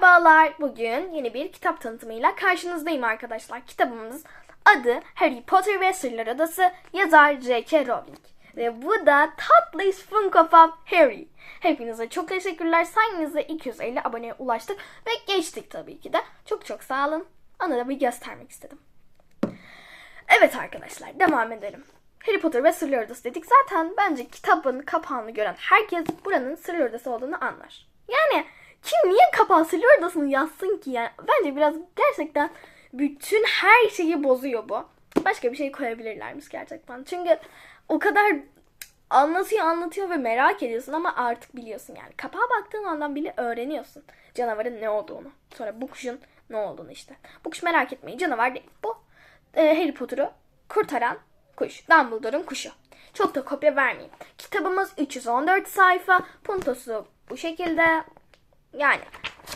Merhabalar. Bugün yeni bir kitap tanıtımıyla karşınızdayım arkadaşlar. Kitabımız adı Harry Potter ve Sırlar Adası. Yazar J.K. Rowling. Ve bu da Tatlış Funko Pop Harry. Hepinize çok teşekkürler. Sayenizde 250 aboneye ulaştık ve geçtik tabii ki de. Çok çok sağ olun. Onu da bir göstermek istedim. Evet arkadaşlar devam edelim. Harry Potter ve Sırlar Odası dedik. Zaten bence kitabın kapağını gören herkes buranın Sırlar Odası olduğunu anlar. Yani kim niye kapağı Sırlar Odası'nı yazsın ki yani? Bence biraz gerçekten bütün her şeyi bozuyor bu. Başka bir şey koyabilirlermiş gerçekten. Çünkü o kadar anlatıyor anlatıyor ve merak ediyorsun ama artık biliyorsun yani. Kapağa baktığın andan bile öğreniyorsun canavarın ne olduğunu. Sonra bu kuşun ne olduğunu işte. Bu kuş merak etmeyin canavar değil. Bu e, Harry Potter'ı kurtaran kuş. Dumbledore'un kuşu. Çok da kopya vermeyeyim. Kitabımız 314 sayfa. Puntosu bu şekilde. Yani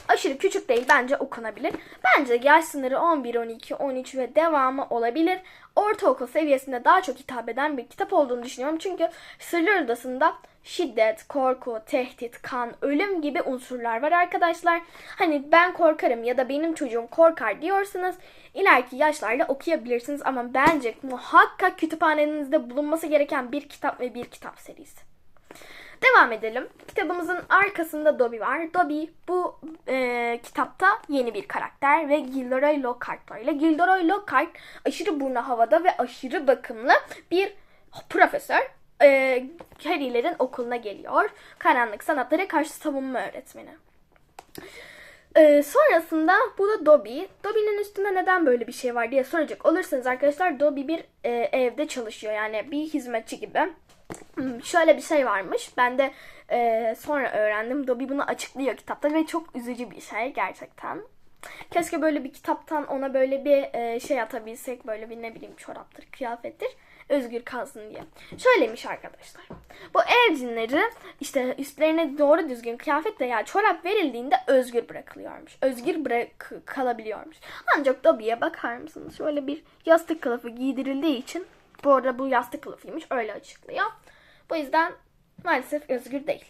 aşırı küçük değil. Bence okunabilir. Bence yaş sınırı 11, 12, 13 ve devamı olabilir. Ortaokul seviyesinde daha çok hitap eden bir kitap olduğunu düşünüyorum. Çünkü Sırlar Odası'nda şiddet, korku, tehdit, kan, ölüm gibi unsurlar var arkadaşlar. Hani ben korkarım ya da benim çocuğum korkar diyorsanız ileriki yaşlarda okuyabilirsiniz ama bence muhakkak kütüphanenizde bulunması gereken bir kitap ve bir kitap serisi. Devam edelim. Kitabımızın arkasında Dobby var. Dobby bu e, kitapta yeni bir karakter ve Gilderoy Lockhart ile Gilderoy Lockhart aşırı burnu havada ve aşırı bakımlı bir profesör. E, Harry'lerin okuluna geliyor. Karanlık sanatlara karşı savunma öğretmeni. Ee, sonrasında bu da Dobby. Dobby'nin üstünde neden böyle bir şey var diye soracak olursanız arkadaşlar Dobby bir e, evde çalışıyor. Yani bir hizmetçi gibi. Şöyle bir şey varmış. Ben de e, sonra öğrendim. Dobby bunu açıklıyor kitapta ve çok üzücü bir şey gerçekten. Keşke böyle bir kitaptan ona böyle bir e, şey atabilsek. Böyle bir ne bileyim çoraptır, kıyafettir. Özgür kalsın diye. Şöylemiş arkadaşlar. Bu ev işte üstlerine doğru düzgün kıyafet veya çorap verildiğinde özgür bırakılıyormuş. Özgür bırak kalabiliyormuş. Ancak Dobby'ye bakar mısınız? Şöyle bir yastık kılıfı giydirildiği için bu arada bu yastık kılıfıymış. Öyle açıklıyor. Bu yüzden maalesef özgür değil.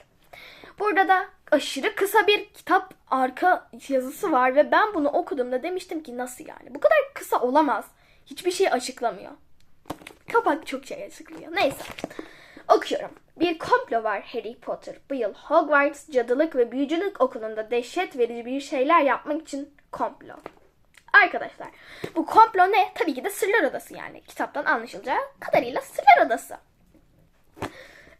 Burada da aşırı kısa bir kitap arka yazısı var ve ben bunu okuduğumda demiştim ki nasıl yani? Bu kadar kısa olamaz. Hiçbir şey açıklamıyor. Kapak çok şey açıklıyor. Neyse. Okuyorum. Bir komplo var Harry Potter. Bu yıl Hogwarts Cadılık ve Büyücülük Okulu'nda dehşet verici bir şeyler yapmak için komplo. Arkadaşlar bu komplo ne? Tabii ki de Sırlar Odası yani. Kitaptan anlaşılacağı kadarıyla Sırlar Odası.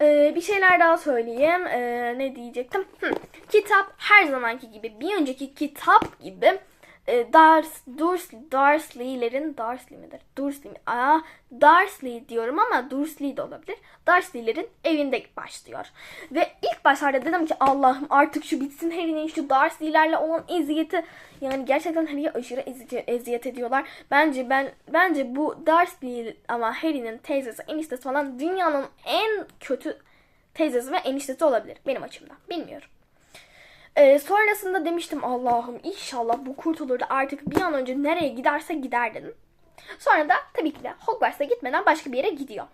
Ee, bir şeyler daha söyleyeyim. Ee, ne diyecektim? Hı. Kitap her zamanki gibi bir önceki kitap gibi e, Dars, Dursley, Dursley'lerin Dursley midir? Dursley mi? Aa, Dursley diyorum ama Dursley de olabilir. Dursley'lerin evinde başlıyor. Ve ilk başlarda dedim ki Allah'ım artık şu bitsin Harry'nin şu Dursley'lerle olan eziyeti. Yani gerçekten Harry'e aşırı eziyet, eziyet ediyorlar. Bence ben bence bu Dursley ama Harry'nin teyzesi, eniştesi falan dünyanın en kötü teyzesi ve eniştesi olabilir benim açımdan. Bilmiyorum. Ee, sonrasında demiştim Allah'ım inşallah bu kurtulur da artık bir an önce nereye giderse gider dedim. Sonra da tabii ki de Hogwarts'a gitmeden başka bir yere gidiyor.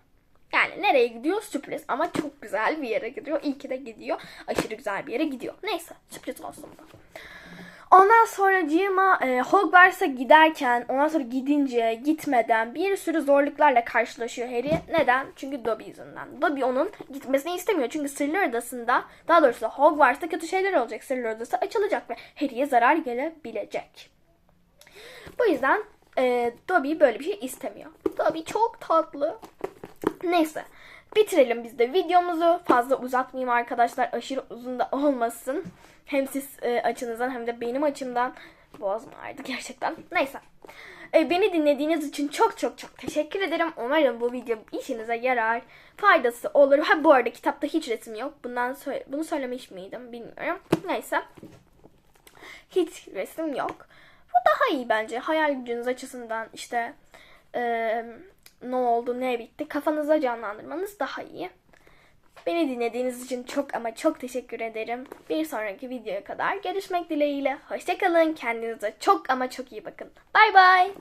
Yani nereye gidiyor sürpriz ama çok güzel bir yere gidiyor. İyi ki de gidiyor. Aşırı güzel bir yere gidiyor. Neyse sürpriz olsun bu. Ondan sonra Cima e, Hogwarts'a giderken ondan sonra gidince gitmeden bir sürü zorluklarla karşılaşıyor Harry. Neden? Çünkü Dobby yüzünden. Dobby onun gitmesini istemiyor. Çünkü Sırlar Odası'nda daha doğrusu Hogwarts'ta kötü şeyler olacak. Sırlar Odası açılacak ve Harry'e zarar gelebilecek. Bu yüzden e, Dobby böyle bir şey istemiyor. Dobby çok tatlı. Neyse. Bitirelim biz de videomuzu. Fazla uzatmayayım arkadaşlar. Aşırı uzun da olmasın. Hem siz e, açınızdan hem de benim açımdan. Boğazım ağrıdı gerçekten. Neyse. E, beni dinlediğiniz için çok çok çok teşekkür ederim. Umarım bu video işinize yarar. Faydası olur. Ha bu arada kitapta hiç resim yok. Bundan sö- bunu söylemiş miydim bilmiyorum. Neyse. Hiç resim yok. Bu daha iyi bence. Hayal gücünüz açısından işte e, ne oldu ne bitti kafanıza canlandırmanız daha iyi. Beni dinlediğiniz için çok ama çok teşekkür ederim. Bir sonraki videoya kadar görüşmek dileğiyle. Hoşçakalın. Kendinize çok ama çok iyi bakın. Bay bay.